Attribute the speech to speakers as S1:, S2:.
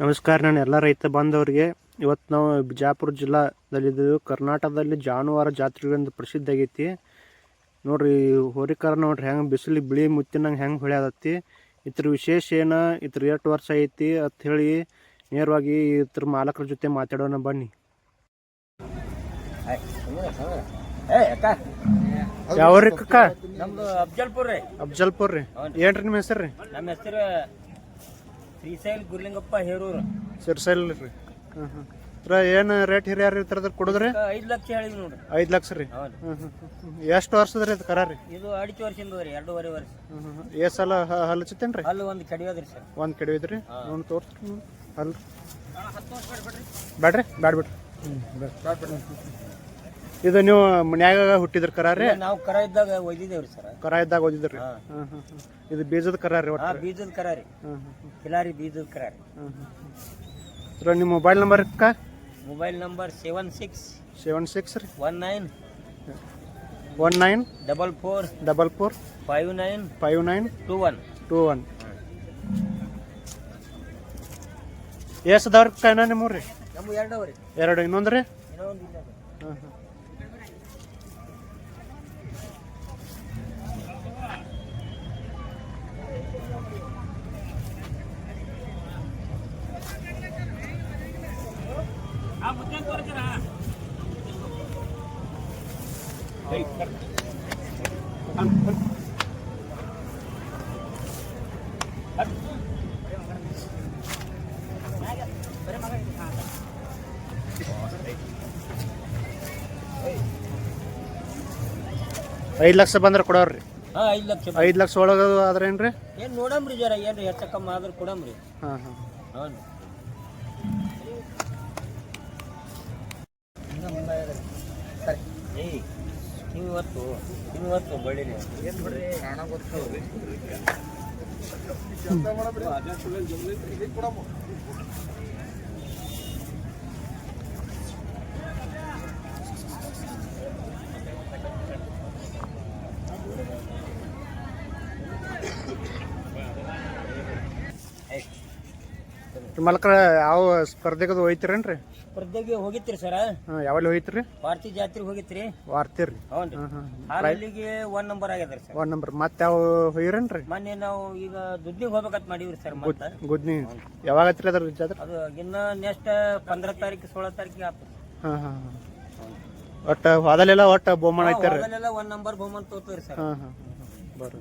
S1: ನಮಸ್ಕಾರ ನಾನು ಎಲ್ಲ ರೈತ ಬಾಂಧವರಿಗೆ. ಇವತ್ತು ನಾವು ಬಿಜಾಪುರ ಜಿಲ್ಲಾದಲ್ಲಿದ್ದೀವಿ. ಕರ್ನಾಟಕದಲ್ಲಿ ಜಾನುವಾರು ಜಾತ್ರೆಗಳಿಂದ ಪ್ರಸಿದ್ಧ ಆಗೈತಿ. ನೋಡ್ರಿ ಹೋರಿಕಾರ ನೋಡ್ರಿ ಹೆಂಗೆ ಬಿಸಿಲು ಬಿಳಿ ಮುತ್ತಿನಂಗೆ ಹೆಂಗೆ ಹೊಳ್ಯಾದತ್ತಿ ಇದ್ರ ವಿಶೇಷ ಏನು ಇದ್ರ ಎಷ್ಟು ವರ್ಷ ಐತಿ ಅಂತ ಹೇಳಿ ನೇರವಾಗಿ ಇದ್ರ ಮಾಲಕರ ಜೊತೆ ಮಾತಾಡೋಣ ಬನ್ನಿ. ಯಾವ್ರಿ ಕಕ್ಕ
S2: ನಮ್ದು ಅಫ್ಜಲ್ಪುರ್ ರೀ.
S1: ಅಫ್ಜಲ್ಪುರ್ ರೀ. ಏನ್ರಿ ನಿಮ್ಮ ಹೆಸರು ರೀ?
S2: ನಮ್ಮ ಹೆಸರು ಶ್ರೀಶೈಲ್ ಗುರ್ಲಿಂಗಪ್ಪ ಹೇರೂರು.
S1: ಸಿರ್ಸೈಲ್ ರೀ. ಹಾಂ ಹಾಂ ಏನು ರೇಟ್ ಹಿರಿಯರ್ ಇರ್ತಾರ ಕೊಡುದ್ರಿ?
S2: ಐದು ಲಕ್ಷ ಹೇಳಿದ್ವಿ ನೋಡ್ರಿ
S1: ಐದು ಲಕ್ಷ ರೀ.
S2: ಹೌದು.
S1: ಎಷ್ಟು ವರ್ಷದ ರೀ ಅದು ಕರ ರೀ?
S2: ಇದು ಅಡಿಕೆ ವರ್ಷದಿಂದ ರೀ ಎರಡೂವರೆ ವರ್ಷ.
S1: ಎಷ್ಟು ಸಲ ಹಲಚತ್ತೇನು ರೀ?
S2: ಅಲ್ಲಿ ಒಂದು ಕಡಿಯೋದ್ರಿ ಸರ್.
S1: ಒಂದು ಕಡಿಯೋದ್ರಿ? ಒಂದು ತೋರಿಸ್ರಿ ಹಲ್ ಬ್ಯಾಡ್ರಿ? ಬ್ಯಾಡ್ ಬಿಡ್ರಿ ಇದು ನೀವು ಮನ್ಯಾಗ ಹುಟ್ಟಿದ್ರ ಕರಾರಿ
S2: ನಾವು ಕರ ಇದ್ದಾಗ ಒಯ್ದಿದ್ದೇವ್ರಿ ಸರ್.
S1: ಕರ ಇದ್ದಾಗ ಓದಿದ್ರಿ ಹಾಂ. ಇದು ಬೀಜದ ಕರಾರಿ
S2: ಹಾ
S1: ಒಟ್ಟು?
S2: ಬೀಜದ ಕರಾರಿ ರೀ. ಕಿಲಾರಿ ಬೀಜದ ಕರಾರಿ ರೀ.
S1: ಹಾಂ ಹಾಂ ನಿಮ್ಮ ಮೊಬೈಲ್ ನಂಬರ್ ಅಕ್ಕ
S2: mobile number seven six
S1: seven six ರೀ.
S2: One nine
S1: one nine
S2: double four
S1: double four
S2: five nine
S1: five nine
S2: two one.
S1: Two one. ಎಷ್ಟು ಅದಾವ್ರಿ ಕಾಯ್ನ ನಿಮ್ಮ ರೀ
S2: ನಮ್ಮ ಎರಡವ ರೀ
S1: ಎರಡು ಇನ್ನೊಂದು ರೀ
S2: ಇನ್ನೂ ಒಂದು ಇಲ್ಲ. ರೀ.
S1: ಹಾಂ ಹಾಂ. ಐದು ಲಕ್ಷ ಬಂದ್ರೆ ಕೊಡೋರಿ
S2: ಹಾ ಐದು ಲಕ್ಷ
S1: ಐದು ಲಕ್ಷ ಒಳಗೆ ಆದ್ರೆ ಏನು
S2: ಏನ್ ನೋಡಮ್ರಿ ಜರ ಏನ್ರಿ ಹೆಚ್ಚ ಕಮ್ಮಿ ಆದ್ರೆ ಕೊಡಮ್ರಿ.
S1: ಹಾಂ ಹಾಂ.
S2: ಹೌದು ಸರಿ. ನೀವು ಇವತ್ತು ಇವತ್ತು ಬಳ್ಳಿ ಏನು ಬಿಡ್ರಿ ಹಣ ಗೊತ್ತು.
S1: ಮಲ್ಕರ ಯಾವ ಸ್ಪರ್ಧೆಗದು ಹೋಯ್ತಿರೇನ್ರಿ?
S2: ಸ್ಪರ್ಧೆಗೆ ಹೋಗಿತ್ರಿ ಸರ?
S1: ಹಾಂ ಯಾವಲ್ಲಿ ಹೋಯ್ತಿರಿ
S2: ವಾರ್ತಿ ಜಾತ್ರೆಗೆ ಹೋಗಿತ್ರಿ
S1: ವಾರ್ತಿರಿ
S2: ಹೌನ್ರಿ. ಹಾಲಲ್ಲಿಗೆ ಒನ್ ನಂಬರ್ ಆಗ್ಯದ್ರಿ ಸರ್.
S1: ಒನ್ ನಂಬರ್ ಮತ್ತೆ ಯಾವ ಹೋಗಿರೇನ್ರಿ?
S2: ಮೊನ್ನೆ ನಾವು ಈಗ ದುಡ್ಡಿಗೆ ಹೋಗ್ಬೇಕಂತ ಮಾಡೀವ್ರಿ ಸರ್ ಮತ್ತೆ.
S1: ಗುದ್ನಿ ಯಾವಾಗ ಹತ್ತಿರ ಅದ್ರ ಜಾತ್ರೆ?
S2: ಅದು ಇನ್ನ ನೆಕ್ಸ್ಟ್ ಪಂದ್ರ ತಾರೀಕು ಸೋಳ ತಾರೀಕಿಗೆ ಆಗ್ತದೆ.
S1: ಹಾಂ ಹಾಂ ಒಟ್ಟು ಒಟ್ಟ ಒಟ್ಟು ಬಹುಮಾನ ಐತೆ ರೀ
S2: ಅದಲ್ಲೆಲ್ಲ ಒನ್ ನಂಬರ್ ಬಹುಮಾನ ತೋತೀರಿ ಸರ್.
S1: ಹಾಂ ಹಾಂ ಬರ್ರಿ